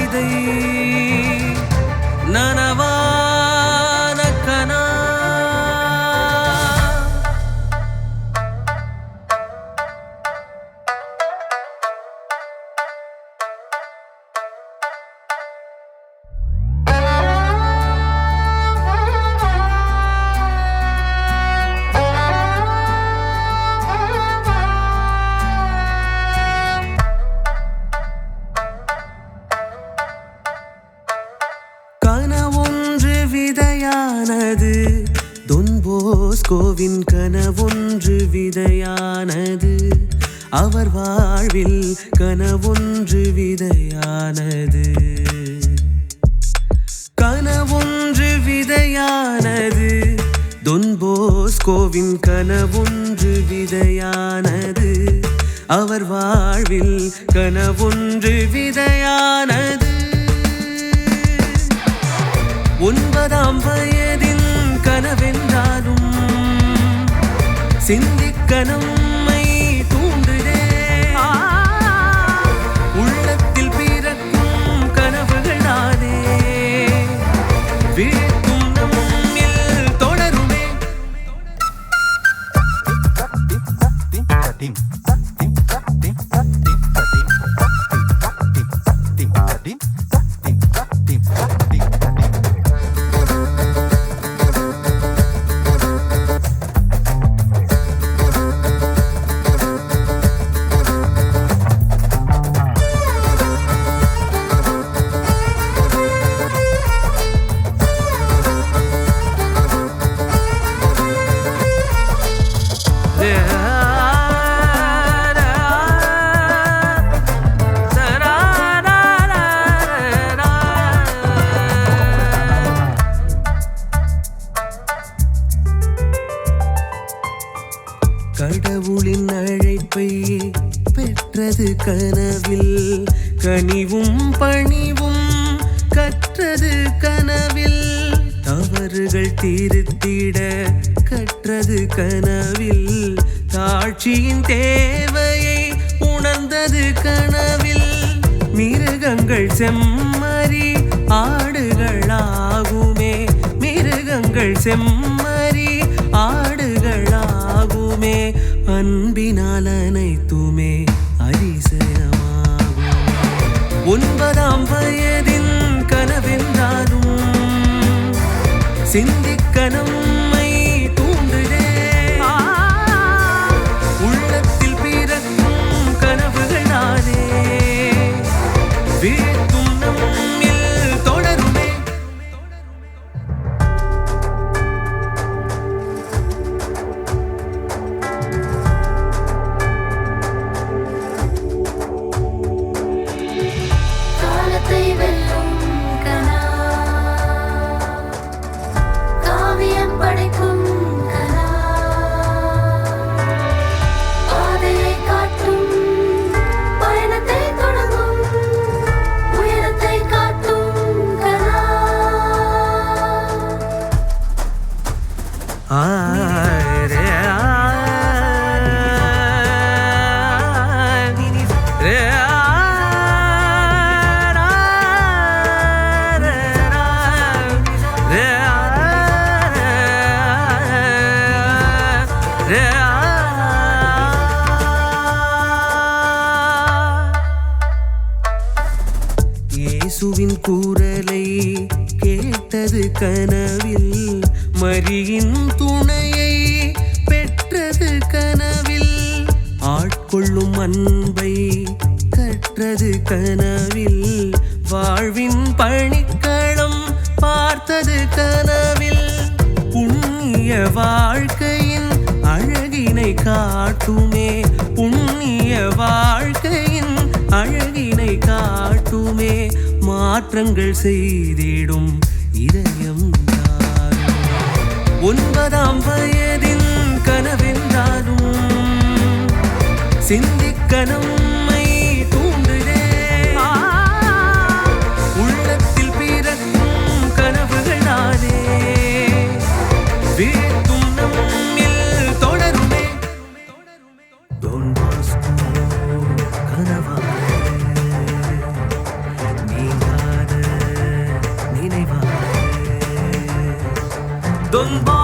கவிதை நனவா தொன்போஸ்கோவின் கனவொன்று விதையானது. அவர் வாழ்வில் கனவொன்று விதையானது. கனவொன்று விதையானது. தொன்போஸ்கோவின் கனவொன்று விதையானது. அவர் வாழ்வில் கனவொன்று விதையானது. ஒன்பதாம் வயதின் கனவென்று சிந்திக்க அழைப்பை பெற்றது கனவில். கனிவும் பணிவும் கற்றது கனவில். தவறுகள் திருத்திட கற்றது கனவில். தாட்சியின் தேவையை உணர்ந்தது கனவில். மிருகங்கள் செம்மறி ஆடுகளாகுமே. மிருகங்கள் செம்மறி அனைத்துமே அதிசயமாகுமே. ஒன்பதாம் வயதின் கனவென்றாலும் சிந்திக்கணும் இயேசுவின் குரலை கேட்டது கனவில் மரியின் துணையை பெற்றது கனவில். ஆட்கொள்ளும் அன்பை கற்றது கனவில். வாழ்வின் பணிக்களம் பார்த்தது கனவில். புண்ணிய வாழ்க்கையின் அழகினை காட்டுமே. புண்ணிய வாழ்க்கையின் அழகினை காட்டுமே. மாற்றங்கள் செய்திடும் இதயம் ஒன்பதாம் வயதின் கனவென்றாலும் சிந்திக்க நம்மை தூண்டுதே. உள்ளத்தில் பிறக்கும் கனவுகளாலே வீழ்த்தும் நம்மில் தொடருமே. கனவா Don't